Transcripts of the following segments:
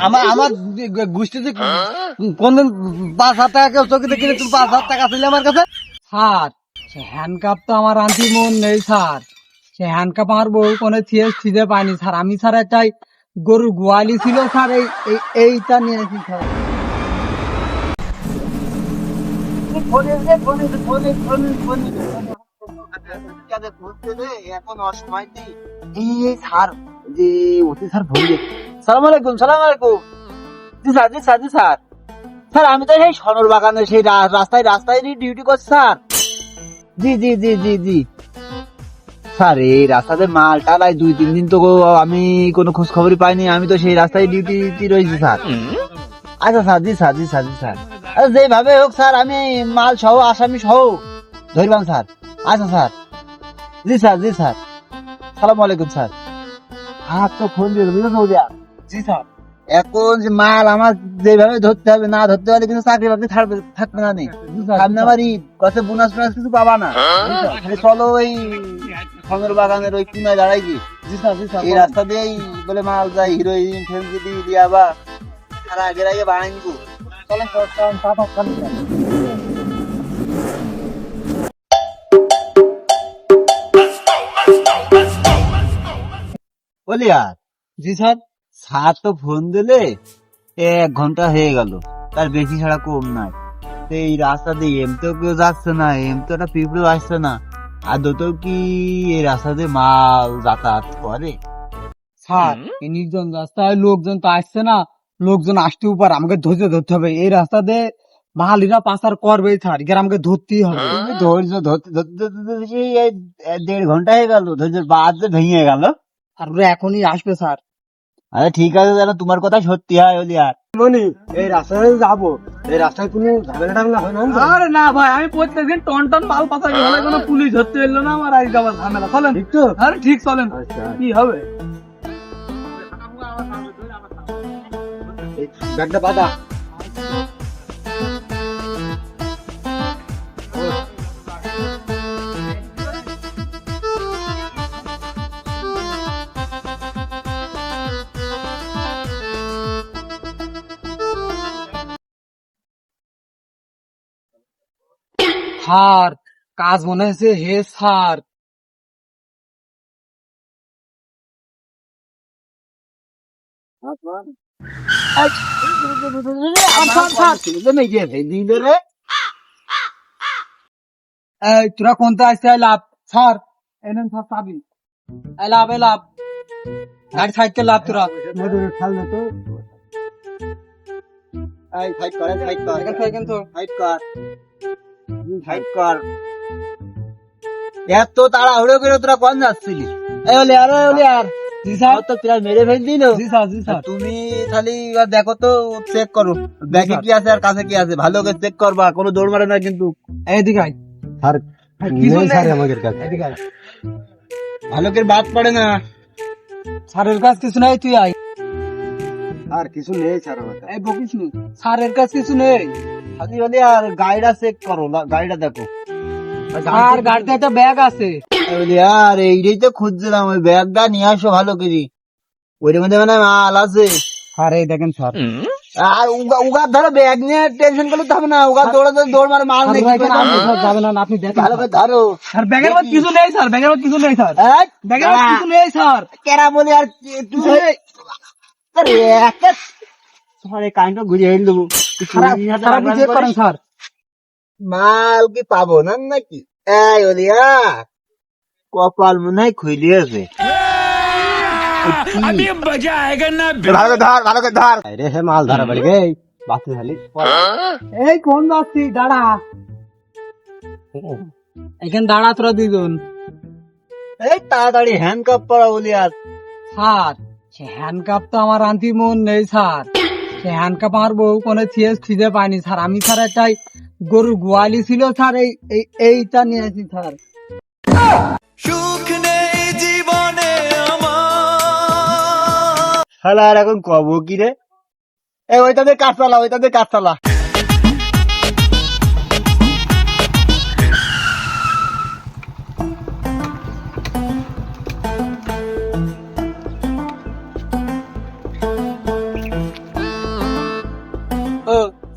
আমার আমার গোষ্ঠীতে কোনদিন পাঁচ হাজার টাকা কেউ চোখে দেখিনি তুমি পাঁচ হাজার টাকা ছিল আমার কাছে। স্যার সে হ্যান্ডকাপ তো আমার আনতি মন নেই স্যার। সে হ্যান্ডকাপ আমার বউ কোনো থিয়ে ছিঁড়ে পাইনি স্যার। আমি স্যার একটাই গরু গোয়ালি ছিল স্যার এই এই- এইটা নিয়েছি স্যার। এখন অসময় এই স্যার স্যার সালাম আলাইকুম সালাম আলাইকুম। জি স্যার জি স্যার জি স্যার। স্যার, আমি তো সেই সনর সেই রাস্তায় রাস্তায় ডিউটি করছি, স্যার। জি জি জি জি জি। স্যার, এই রাস্তাতে মাল টালাই দুই, তিন দিন তো আমি কোনো খোঁজ খবরই পাইনি। আমি তো সেই রাস্তায় ডিউটি রয়েছি, স্যার। আচ্ছা স্যার, জি স্যার জি স্যার জি, স্যার। যেভাবে হোক, স্যার, আমি মাল সহ, আসামি সহ ধরবাম স্যার। আচ্ছা স্যার। জি স্যার জি, স্যার। সালাম আলাইকুম, স্যার। আর তো ফোন দিয়ে দেবো সৌদিয়া জি স্যার। এখন যে মাল আমার যেভাবে ধরতে হবে না ধরতে হলে কিন্তু চাকরি বাকরি থাকবে থাকবে না নেই সামনে আমার ঈদ কত বোনাস টোনাস কিছু পাবা না? খালি চলো ওই খমের বাগানের ওই কুনায় দাঁড়াই কি জি স্যার জি স্যার এই রাস্তা দিয়েই বলে মাল যায় হিরোইন ফেন্সিডি দিয়া বা সারা আগে আগে বাড়াই নিবো চলেন। আর জি স্যার স্যার তো ফোন দিলে এক ঘণ্টা হয়ে গেল তার বেশি ছাড়া কম নাই এই রাস্তা দিয়ে কেউ যাচ্ছে না পিঁপড়ে আসছে না কি এই রাস্তা দিয়ে মাল যাতায়াত করে স্যার এই নির্জন রাস্তায় লোকজন তো আসছে না লোকজন আসতেও পারে আমাকে ধৈর্য ধরতে হবে এই রাস্তাতে বাঙালিরা পাচার করবে স্যার এখানে আমাকে ধরতেই হবে ধৈর্য ধরতে ধরতে দেড় ঘণ্টা হয়ে গেল ধৈর্য বাদ ভেঙে গেল আর ওরা এখনই আসবে স্যার। আরে ঠিক আছে যেন তোমার কথা সত্যি হয় বলি আর মনি এই রাস্তায় যাব এই রাস্তায় কোনো ঝামেলা টামেলা হয় না আরে না ভাই আমি প্রত্যেকদিন টন টন মাল পাচার করি কোনো পুলিশ ধরতে এলো না আমার আজকে আবার ঝামেলা। চলেন। ঠিক তো? আরে ঠিক চলেন। কি হবে? ব্যাগটা বাধা স্যার কাজ মনে হয়েছে হে এই তোরা কোনটা আসছে আই লাভ স্যার এনেন স্যার চাবি। Love love. গাড়ি সাইড কে লাভ তোরা। না তো ফাইট কর। ফাইট কর ফাইট কর। ফাইট কর এত তাড়াহুড়ো করে তোরা কোন যাচ্ছিলি? এই ওলি আর ওলি আর। জি স্যার। তো প্রায় মেরে ফেল দিল জি স্যার জি স্যার। তুমি খালি দেখো তো চেক করো। ব্যাগে কি আছে আর কাছে কি আছে। ভালো করে চেক করবা কোনো দৌড় মারে না কিন্তু। এইদিকে আয়। আর কিছু নেই। আমাদের কাছে। এদিকে আয়। ভালো করে বাদ পড়ে না। স্যারের কাছে কিছু নেই তুই আয়। আর কিছু নেই স্যার এই বকিস নি। স্যারের কাছে কিছু নেই। বলি আর গাড়িটা চেক করো গাড়িটা দেখো। আর গাড়িতে একটা ব্যাগ আছে। আর এইটাই তো খুঁজছিলাম ওই ব্যাগটা নিয়ে আসো ভালো করে। ওইটার মধ্যে মানে মাল আছে। এই দেখেন স্যার আর উগা- উগার ধরো ব্যাগ নিয়ে টেনশন করলে হবে না উগার দৌড়ে দৌড় মারে মাল যাবেন না আপনি দেখেন ভালো করে ধরো। স্যার ব্যাগের মধ্যে কিছু নেই স্যার ব্যাগের মধ্যে কিছু নেই স্যার ব্যাগের মধ্যে কিছু নেই স্যার কেরা বলি আর তুই আরে একে সরে কাইন্ড ঘুরিয়ে দেবো স্যার আপনি চেক করেন স্যার। মাল কি পাবো না নাকি? এই ওলিয়া। কপাল মনে হয় খুলিয়েছে ভালো করে ধর ভালো করে ধর। রে হে মাল ধরা পড়ে গে। বাতি খালি এই কোন যাচ্ছি দাঁড়া। এখানে দাঁড়া তোরা দুজন এই তাড়াতাড়ি হ্যান্ডকাপ পরা ওলিয়ার স্যার সে হ্যান্ডকাপ তো আমার আনতি মন নেই স্যার। সে হ্যান্ডকাপ আমার বউ কোনো পায়নি স্যার। আমি স্যার একটাই গরু গোয়ালি ছিল স্যার এই এই- এইটা নিয়েছি স্যার। শালা আর এখন কব কি রে? এ ওইটাতে কাজ চালা ওইটাতে কাজ চালা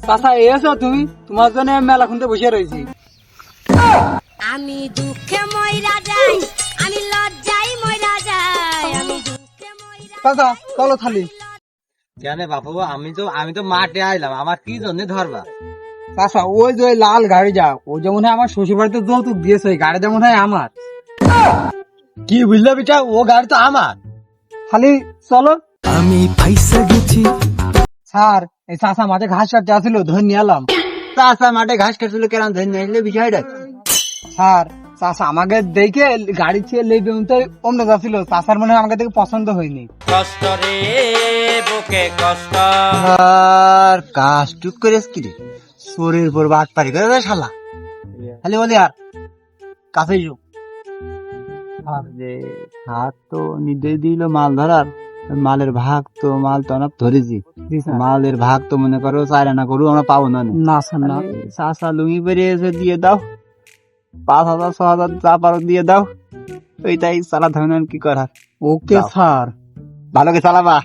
চাচা এসো তুমি? তোমার জন্য মেলা খুনতে বসে রয়েছি। আমি দুঃখে ময়রা যাই আমি লজ্জাই ময়রা যাই আমি দুঃখে ময়রা চলো থালি। কেন বাপু আমি তো আমি তো মাঠে আইলাম আমার কি জন্য ধরবা? চাচা ওই যে ওই লাল গাড়ি যা ও যেমন হয় আমার শ্বশুর বাড়িতে যৌতুক দিয়েছে ওই গাড়ি যেমন হয় আমার। কি বুঝলে বিটা ও গাড়ি তো আমার। খালি চলো। আমি ফাইসা গেছি স্যার এই চাচা মাঠে ঘাস কাটতে আসছিল ধরে নিয়ে এলাম। চাষা মাঠে ঘাস কাটছিল কেন ধরে নিয়ে আসলে বিষয়টা স্যার চাচা আমাকে দেখে গাড়ি ছেড়ে লেবে তো অন্য যাচ্ছিল চাচার মনে হয় আমাকে দেখে পছন্দ হয়নি। আর কাজ টুক করে কি রে। শরীর পর বাট পারি করে শালা। খালি বলি আর কাছে যো আর যে হাত তো নির্দেশ দিল মাল ধরার মালের ভাগ তো মাল তো অনেক ধরেছি। মালের ভাগ তো মনে করো চার আনা করু আমরা পাবো না না। না চাষা লুঙ্গি পেরে এসে দিয়ে দাও। পাঁচ হাজার ছ হাজার যা পারো দিয়ে দাও। ওইটাই চালাতে হবে না কি করার? Okay sir. ভালো করে চালাবা।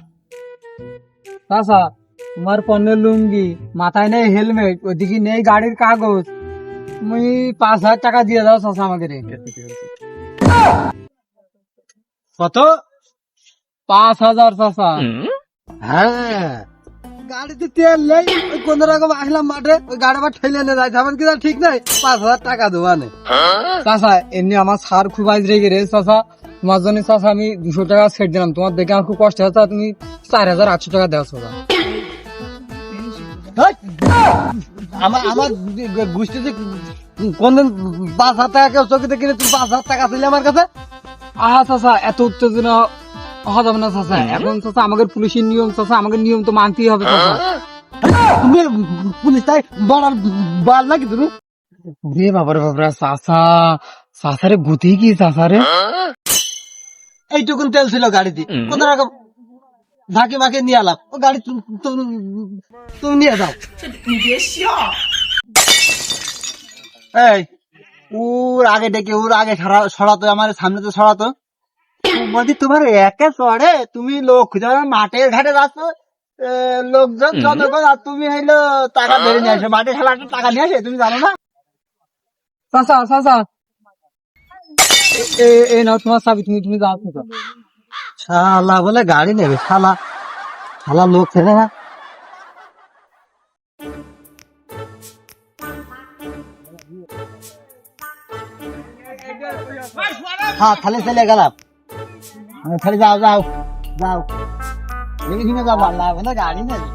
চাচা তোমার পণ্যের লুঙ্গি মাথায় নেই হেলমেট ওইদিকে নেই গাড়ির কাগজ। তুমি পাঁচ হাজার টাকা দিয়ে দাও চাচা আমাকে কত? পাঁচ হাজার চাচা। হ্যাঁ। গাড়িতে তেল নেই ওই কোন রকম আসলাম মাঠে ওই গাড়ি আবার ঠেলে নিয়ে যাইতে আমার কি ঠিক নাই? পাঁচ হাজার টাকা দেওয়া নেই চাচা এমনি আমার সার খুব আজ রেগে রে চাচা। তোমার জন্য চাচা আমি দুশো টাকা সেট দিলাম। তোমার দেখে আমার খুব কষ্ট হচ্ছে তুমি চার হাজার আটশো টাকা দেওয়া চাচা। হেই! আমার আমার গোষ্ঠীতে কোনদিন পাঁচ হাজার টাকা কেউ চোখে কিনে তুমি পাঁচ হাজার টাকা ছিল আমার কাছে? আহা চাচা এত উত্তেজনা হওয়া যাবে না চাচা এখন চাচা আমাদের পুলিশের নিয়ম চাচা আমাদের নিয়ম তো মানতেই হবে চাচা। তুমি পুলিশ তাই বড়ার বাল নাকি তুমি? রে বাবারে বাবারে চাচা চাচারে গুতি কি চাচারে? এইটুকুন তেল ছিল গাড়িতে। রকম ঝাঁকি মাকে নিয়ে আলাম ও গাড়ি তুমি নিয়ে যাও। এই ওর আগে ডেকে ওর আগে সরাতো আমার সামনে তো সরাতো। বলছি তোমার একে চড়ে তুমি লোক খুঁজে বেড়াও, মাঠের ঘাটে যাচ্ছ লোকজন জনগণ আর তুমি হইল টাকা ধরে নিয়ে আসো মাঠে খেলাটা টাকা নিয়ে আসে তুমি জানো না? চাচা চাচা। এ- এ- এ নাও তোমার চাবি তুমি তুমি যাও শালা বলে গাড়ি নেবে শালা। শালা লোক ছেড়ে না। হ্যাঁ তাহলে চলে গেলাম। হ্যাঁ, তাহলে যাও যাও যাও দেখে শুনে যাব আল্লাহ বলে গাড়ি নেবে